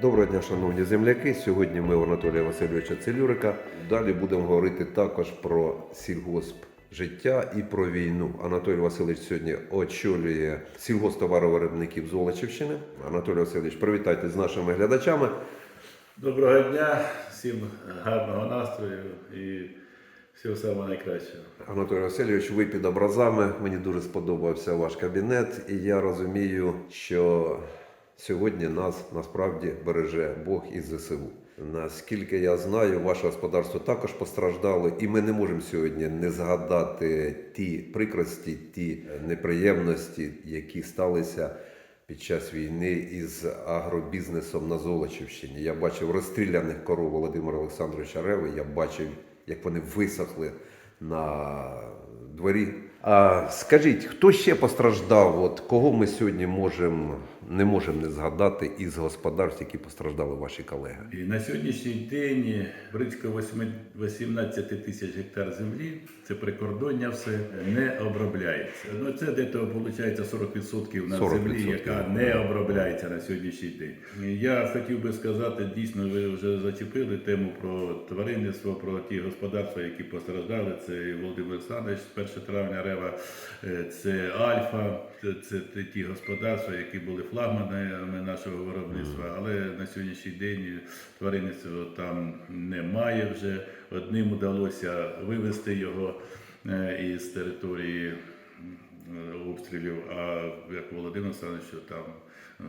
Доброго дня, шановні земляки. Сьогодні ми у Анатолія Васильовича Целюрика. Далі будемо говорити також про сільгосп життя і про війну. Анатолій Васильович сьогодні очолює сільгосптоваровиробників Золочівщини. Анатолій Васильович, привітайте з нашими глядачами. Доброго дня, всім гарного настрою і всього самого найкращого. Анатолій Васильович, ви під образами. Мені дуже сподобався ваш кабінет, і я розумію, що сьогодні нас насправді береже Бог із ЗСУ. Наскільки я знаю, ваше господарство також постраждало, і ми не можемо сьогодні не згадати ті прикрості, ті неприємності, які сталися під час війни із агробізнесом на Золочівщині. Я бачив розстріляних коров Володимира Олександровича Реви. Я бачив, як вони висохли на дворі. А скажіть, хто ще постраждав? От кого ми сьогодні можемо не можемо не згадати із господарств, які постраждали ваші колеги? І на сьогоднішній день близько восьми- 18 тисяч гектар землі, це прикордоння все, не обробляється. Ну це десь виходить 40% на 40%, землі, яка не обробляється на сьогоднішній день. Я хотів би сказати, дійсно, ви вже зачепили тему про тваринництво, про ті господарства, які постраждали. Це Володимир Олександрович, 1 травня Рева, е, це Альфа, це, це ті господарства, які були флагманами нашого виробництва. Але на сьогоднішній день тваринництво там немає вже. Одним вдалося вивезти його е, із території е, обстрілів, а як Володимир Олександрович, там е,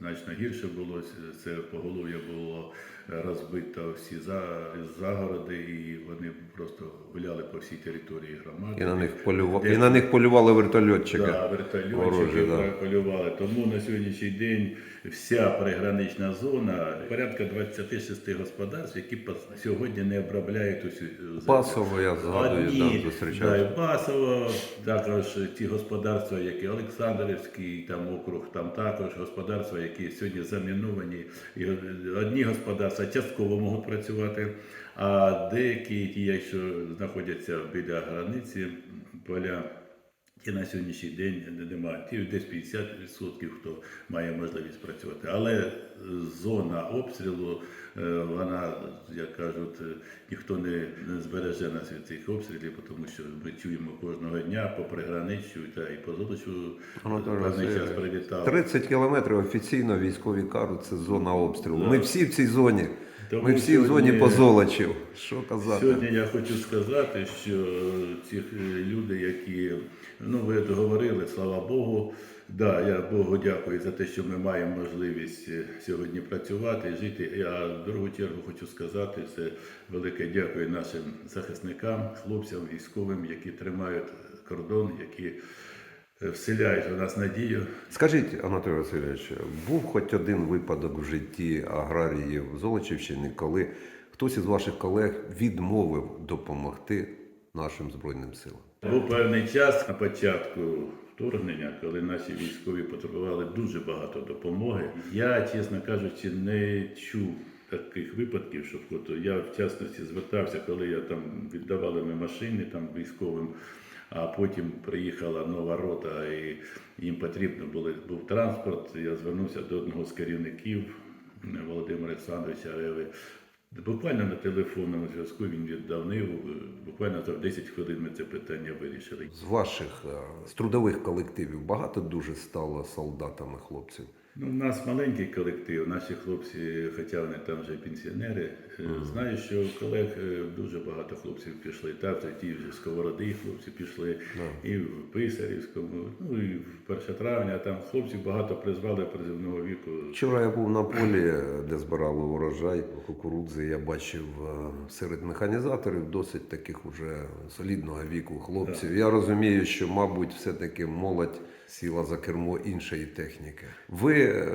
значно гірше було, це поголов'я було розбито всі загороди, і вони просто гуляли по всій території громади. І на них полювали, Де- і на них полювали вертольотчики. Да, вертольотчики ворожі, да. полювали. Тому на сьогоднішній день вся пригранична зона, порядка 26 господарств, які сьогодні не обробляють усю землю. Пасово, я згадую, Одні, да, зустрічав. да, і Басово, також ті господарства, які Олександрівський там округ, там також господарства, які сьогодні заміновані. І одні господарства частково можуть працювати, а деякі ті, що знаходяться біля границі, поля. Ті на сьогоднішній день немає. Ті десь 50% хто має можливість працювати. Але зона обстрілу, е, вона, як кажуть, е, ніхто не, збереже нас від цих обстрілів, тому що ми чуємо кожного дня по приграниччю та і по золочу певний час прилітав. 30 кілометрів офіційно військові кажуть, це зона обстрілу. Ми всі в цій зоні. Тому Ми всі в зоні сьогодні- по золочів. Що казати? Сьогодні я хочу сказати, що ці е, люди, які ну ви говорили, слава Богу. Да, я Богу дякую за те, що ми маємо можливість е, сьогодні працювати, жити. Я в другу чергу хочу сказати це велике дякую нашим захисникам, хлопцям, військовим, які тримають кордон, які вселяють у нас надію. Скажіть, Анатолій Васильович, був хоч один випадок в житті аграріїв Золочівщини, коли хтось із ваших колег відмовив допомогти нашим Збройним силам? Був певний час на початку вторгнення, коли наші військові потребували дуже багато допомоги. Я, чесно кажучи, не чув таких випадків, щоб я в частності звертався, коли я там віддавали ми машини там військовим. А потім приїхала нова рота, і їм потрібно було, був транспорт. Я звернувся до одного з керівників Володимира Олександровича Реви. Буквально на телефонному зв'язку він віддав ниву. Буквально за 10 хвилин ми це питання вирішили. З ваших е, з трудових колективів багато дуже стало солдатами хлопців. Ну, у нас маленький колектив, наші хлопці, хоча вони там вже пенсіонери. Е, Знаю, що колег е, дуже багато хлопців пішли. Це ті вже сковороди хлопці пішли, і в Писарівському, ну і в 1 травня там хлопців багато призвали призивного віку. Вчора я був на полі, де збирали урожай кукурудзи. Я бачив е, серед механізаторів досить таких уже солідного віку хлопців. Я розумію, що, мабуть, все-таки молодь сіла за кермо іншої техніки. Ви е,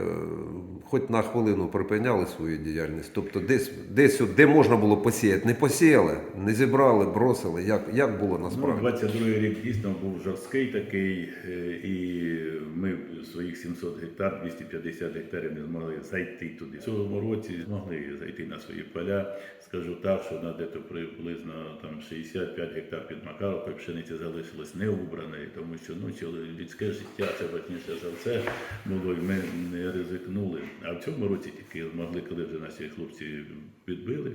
хоч на хвилину припиняли свою діяльність, тобто десь, десь от, де можна було посіяти, не посіяли, не зібрали, бросили. Як, як було Ну, насправді? 22 рік дійсно був жорсткий такий, е, і ми своїх 700 гектар, 250 гектарів не змогли зайти туди. В цьому році змогли зайти на свої поля. Скажу так, що на дето приблизно там 65 гектар під Макаровкою пшениці залишилось не убраної, тому що ну, людське життя, це важніше за все було, і ми не ризикнули. А в цьому році тільки змогли, коли вже наші хлопці відбили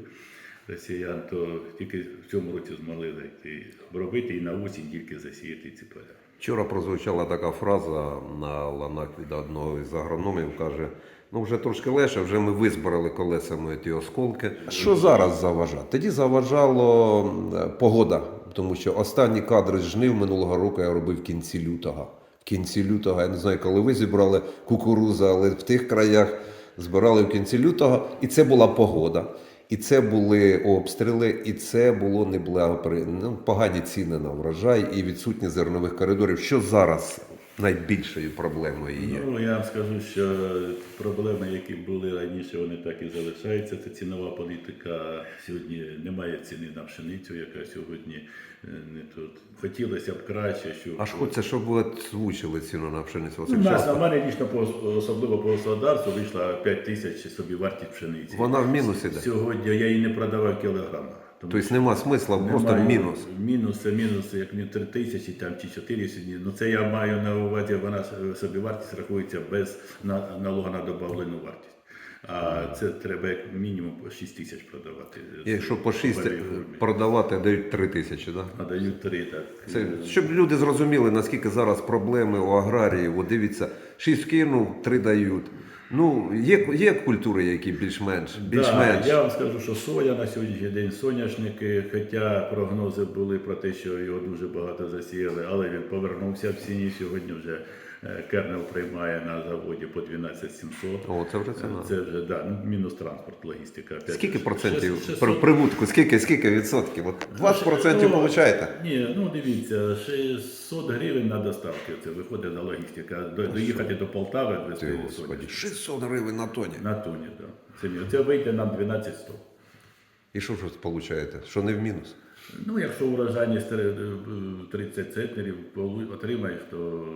росіян, то тільки в цьому році змогли зайти робити і на осінь тільки засіяти ці поля. Вчора прозвучала така фраза на ланах від одного із агрономів, каже, ну вже трошки легше, вже ми визбирали колесами ті осколки. Що зараз заважає? Тоді заважало погода, тому що останні кадри з жнив минулого року я робив в кінці лютого. В кінці лютого, я не знаю, коли ви зібрали кукурузу, але в тих краях збирали в кінці лютого, і це була погода. І це були обстріли, і це було неблагопри... ну, погані ціни на врожай і відсутність зернових коридорів. Що зараз найбільшою проблемою є? Ну, я вам скажу, що проблеми, які були раніше, вони так і залишаються. Це цінова політика. Сьогодні немає ціни на пшеницю, яка сьогодні е, не тут. Хотілося б краще, щоб Аж хочеться, щоб ви озвучили ціну на пшеницю. Ну, Оце у нас мене лічно по особливо по господарству вийшла 5 тисяч собі вартість пшениці. Вона в мінус іде. Сьогодні я її не продавав кілограма. Тому Тобто нема смисла, просто Немає. мінус. Мінус, це мінус, як не 3 тисячі там, чи 4 сьогодні. Ну це я маю на увазі, вона собі вартість рахується без на- налогу на добавлену вартість. А це треба як мінімум по 6 тисяч продавати. Якщо по 6 продавати, дають 3 тисячі, так? А дають 3, так. Це, щоб люди зрозуміли, наскільки зараз проблеми у аграрії. От дивіться, 6 кинув, 3 дають. Ну, є, є культури, які більш-менш. більш-менш. Да, я вам скажу, що соя на сьогоднішній день соняшники, хоча прогнози були про те, що його дуже багато засіяли, але він повернувся в ціні. Сьогодні вже кернел приймає на заводі по 12 700. О, це вже ціна. Це вже да, ну, мінус транспорт, логістика. Опять Скільки же, процентів шест- при 600 прибутку? Скільки, скільки відсотків? От 20% Ну, получаєте? Ні, ну дивіться, 600 гривень на доставки. Це виходить за логістика. До- Доїхати до Полтави, Ти, відвести господи, соняшник. 600 гривень на тоні. на тоні. Да. Це, мі- це вийде нам 12 100. І що ж ви получаєте? Що не в мінус? Ну, якщо урожайність три- 30 центнерів полу- отримаєш, то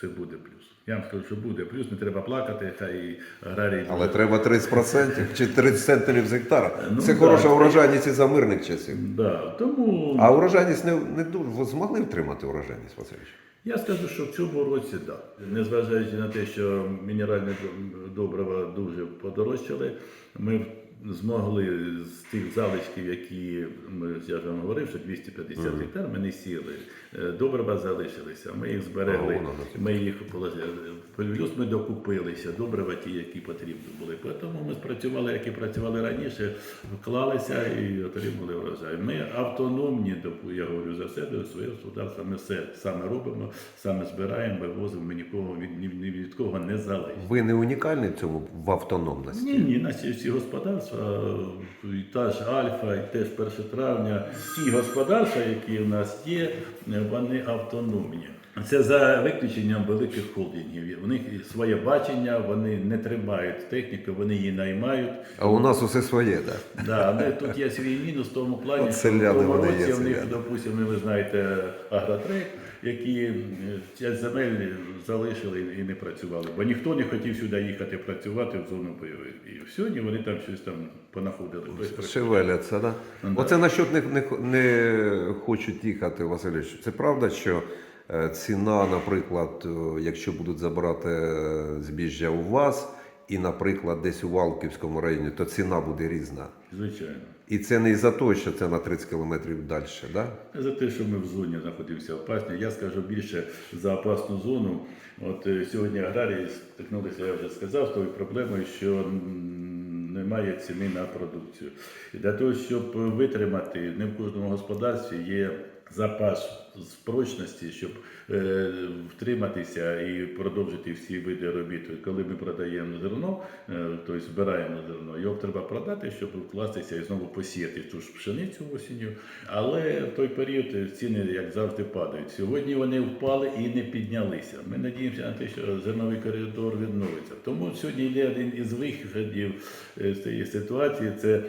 це буде плюс. Я вам скажу, що буде плюс, не треба плакати, хай аграрії. Але треба 30% чи 30 центнерів з гектара. Ну, Це да, хороша це- урожайність і за мирних часів. Да, тому А урожайність не, не дуже. Змогли втримати урожайність, Васильович? я скажу, що в цьому році так. Да. Незважаючи на те, що мінеральне добрива дуже подорожчали, ми змогли з тих залишків, які ми, я ж вам говорив, що 250 гектар ми не сіли. Е, Добрива залишилися, ми їх зберегли, на ми їх положили. Плюс ми докупилися, добрива ті, які потрібні були. Тому ми спрацювали, як і працювали раніше, вклалися і отримали врожай. Ми автономні, я говорю за себе, своє господарство, ми все саме робимо, саме збираємо, вивозимо, ми нікого від, ні, від кого не залежимо. Ви не унікальний в цьому в автономності. Ні, ні, наші всі господарства, і та ж Альфа, і теж 1 травня, всі господарства, які в нас є, вони автономні. Це за виключенням великих холдингів. У них своє бачення, вони не тримають техніку, вони її наймають. А у нас усе своє, так? Да, але тут є свій мінус в тому плані, От що в тому році в них, допустимо, ви знаєте, агротрек, які е, часть земель залишили і не працювали. Бо ніхто не хотів сюди їхати працювати в зону бойових дій. Сьогодні вони там щось там понаходили. Шевеляться, так? Ну, да. Оце насчет не, не, не хочуть їхати, Васильович. Це правда, що е, ціна, наприклад, е, якщо будуть забирати е, збіжжя у вас, і, наприклад, десь у Валківському районі, то ціна буде різна. Звичайно. І це не із-за того, що це на 30 кілометрів далі, да? За те, що ми в зоні знаходимося опасні, я скажу більше за опасну зону. От е, сьогодні аграрії стикнулися, я вже сказав, з тою проблемою, що немає ціни на продукцію. І для того, щоб витримати, не в кожному господарстві є запас з прочності, щоб е, втриматися і продовжити всі види робіт. Коли ми продаємо зерно, е, тобто збираємо зерно, його треба продати, щоб вкластися і знову посіяти ту ж пшеницю осінню. Але в той період ціни, як завжди, падають. Сьогодні вони впали і не піднялися. Ми надіємося на те, що зерновий коридор відновиться. Тому сьогодні йде один із виходів е, з цієї ситуації це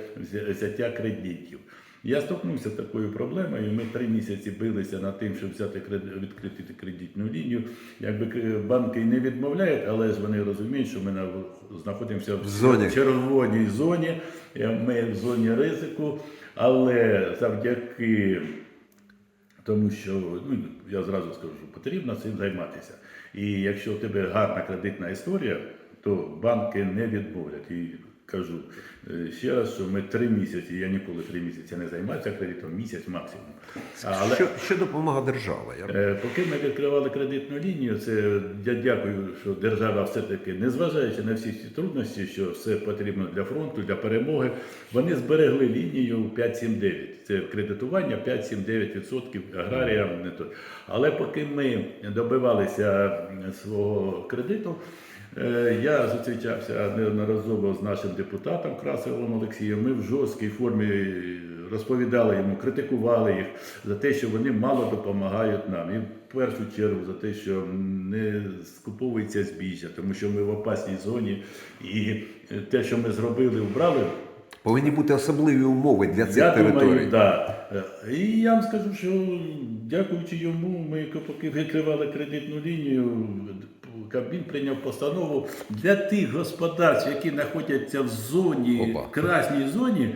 взяття кредитів. Я стикнувся з такою проблемою. Ми три місяці билися над тим, щоб взяти відкрити кредитну лінію. Якби банки не відмовляють, але ж вони розуміють, що ми знаходимося в, В зоні. червоній зоні, е, ми в зоні ризику, але завдяки Тому що ну, я зразу скажу, потрібно цим займатися. І якщо в тебе гарна кредитна історія, то банки не відмовлять. І кажу ще раз, що ми три місяці, я ніколи три місяці не займався кредитом, місяць максимум. Але Що, що допомога держава? Я... Е, Поки ми відкривали кредитну лінію, це я дякую, що держава все-таки, незважаючи на всі ці труднощі, що все потрібно для фронту, для перемоги, вони зберегли лінію 5,7,9. Це кредитування 5-7-9% аграріям. Але поки ми добивалися свого кредиту, Е, Я зустрічався неодноразово з нашим депутатом Красовим Олексієм. Ми в жорсткій формі розповідали йому, критикували їх за те, що вони мало допомагають нам. І в першу чергу за те, що не скуповується збіжжя, тому що ми в опасній зоні. І те, що ми зробили, убрали, Повинні бути особливі умови для цих я територій. думаю, да. Е, І я вам скажу, що дякуючи йому, ми поки відкривали кредитну лінію, Кабмін прийняв постанову для тих господарств, які знаходяться в зоні, Опа. красній зоні,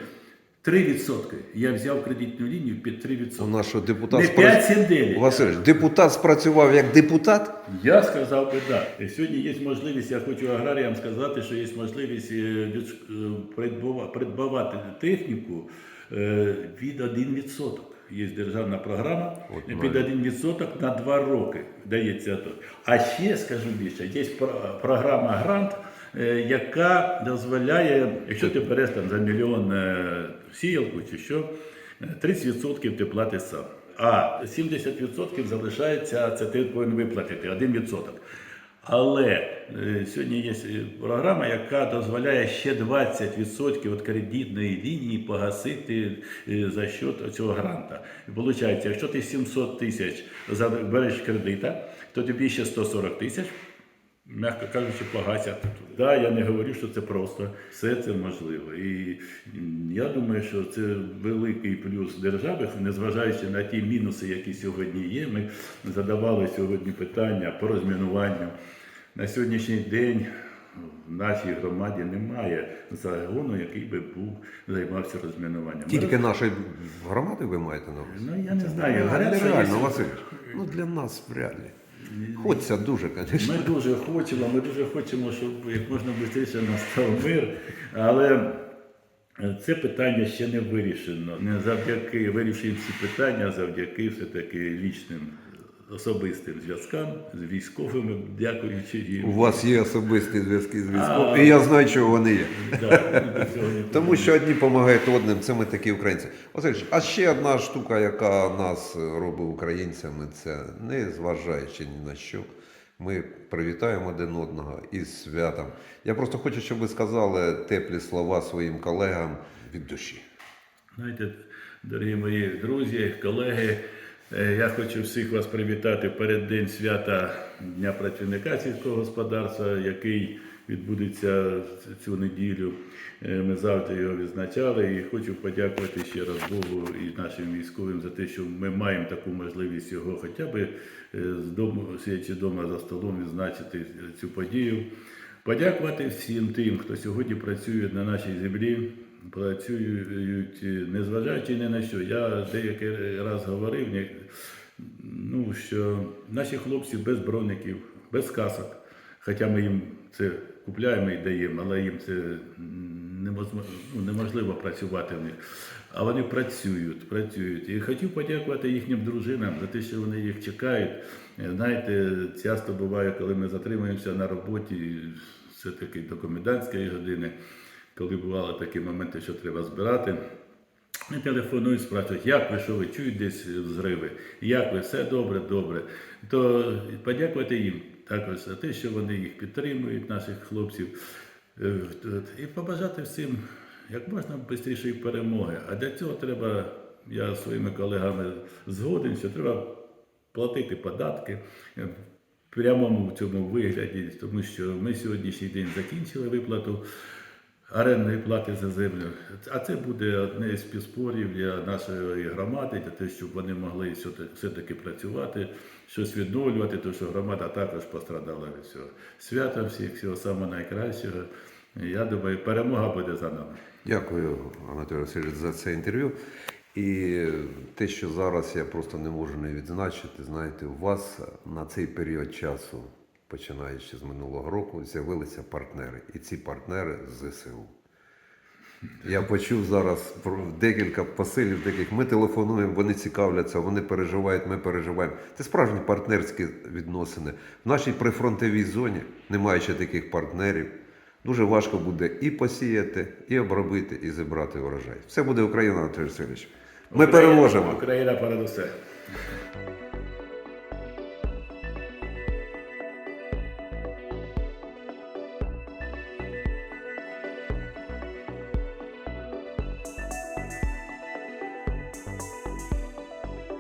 3%. Я взяв кредитну лінію під 3%. У нашого депутат Не спра- 5-7-9. Васильович, депутат спрацював як депутат. Я сказав би так. І Сьогодні є можливість, я хочу аграріям сказати, що є можливість е, від- е, придбава- придбавати техніку е, від 1%. Є державна програма От під навіть. 1% на 2 роки дається тут. А ще скажу більше, є програма грант, е, яка дозволяє, якщо ти береш там за мільйон е, сіялку чи що, е, 30% ти платиш сам. А 70% залишається, це ти повинен виплатити 1%. Але е, сьогодні є е, програма, яка дозволяє ще 20% від кредитної лінії погасити е, за счет цього гранта. І виходить, якщо ти 700 тисяч береш кредита, то тобі ще 140 тисяч м'яко кажучи, погасять. Да, я не говорю, що це просто. Все це можливо. І я думаю, що це великий плюс держави, незважаючи на ті мінуси, які сьогодні є. Ми задавали сьогодні питання по розмінуванню. На сьогоднішній день в нашій громаді немає загону, який би був займався розмінуванням. Ми Тільки нашої громади ви маєте на увазі? Ну, я не знаю. Нереально, є- Ну для нас вряд ли. Хочеться дуже, звісно. Ми дуже хочемо, ми дуже хочемо, щоб як можна швидше настав мир, але це питання ще не вирішено. Не завдяки вирішуємо ці питання, а завдяки все-таки лічним особистим зв'язкам з військовими, дякуючи У вас є особисті зв'язки з А. військовим, і я знаю, чого вони є. Да, Тому що одні допомагають одним, це ми такі українці. Васильович, а ще одна штука, яка нас робить українцями, це не зважаючи ні на що. Ми привітаємо один одного із святом. Я просто хочу, щоб ви сказали теплі слова своїм колегам від душі. Знаєте, дорогі мої друзі, колеги, я хочу всіх вас привітати в переддень свята Дня працівника сільського господарства, який відбудеться цю неділю. Е, Ми завжди його відзначали і хочу подякувати ще раз Богу і нашим військовим за те, що ми маємо таку можливість його хоча б е, з дому, сидячи вдома за столом, відзначити цю подію. Подякувати всім тим, хто сьогодні працює на нашій землі, працюють, е, незважаючи ні на що. Я деякий раз говорив, ну, що наші хлопці без броників, без касок, хоча ми їм це купляємо і даємо, але їм це неможливо, ну, працювати в них. А вони працюють, працюють. І хотів подякувати їхнім дружинам за те, що вони їх чекають. Е, Знаєте, часто буває, коли ми затримуємося на роботі, все-таки до комендантської години, коли бували такі моменти, що треба збирати. Ми телефонують, спрашують, як ви, що ви чуєте десь взриви, як ви, все добре, добре. То подякувати їм також за те, що вони їх підтримують, наших хлопців, Е, і побажати всім як можна швидшої перемоги. А для цього треба, я своїми колегами згоден, що треба платити податки е, в прямому цьому вигляді, тому що ми сьогоднішній день закінчили виплату орендної плати за землю. А це буде одне з співспорів для нашої громади, для того, щоб вони могли все- все-таки працювати, щось відновлювати, тому що громада також пострадала від цього. Свята всіх, всього самого найкращого. Я думаю, перемога буде за нами. Дякую, Анатолій Васильович, за це інтерв'ю. І те, що зараз я просто не можу не відзначити, знаєте, у вас на цей період часу, починаючи з минулого року, з'явилися партнери. І ці партнери з ЗСУ. Я почув зараз про декілька посилів таких. Ми телефонуємо, вони цікавляться, вони переживають, ми переживаємо. Це справжні партнерські відносини. В нашій прифронтовій зоні, не маючи таких партнерів, дуже важко буде і посіяти, і обробити, і зібрати урожай. Все буде Україна, Анатолій Васильович. Ми Україна- переможемо. Україна понад усе.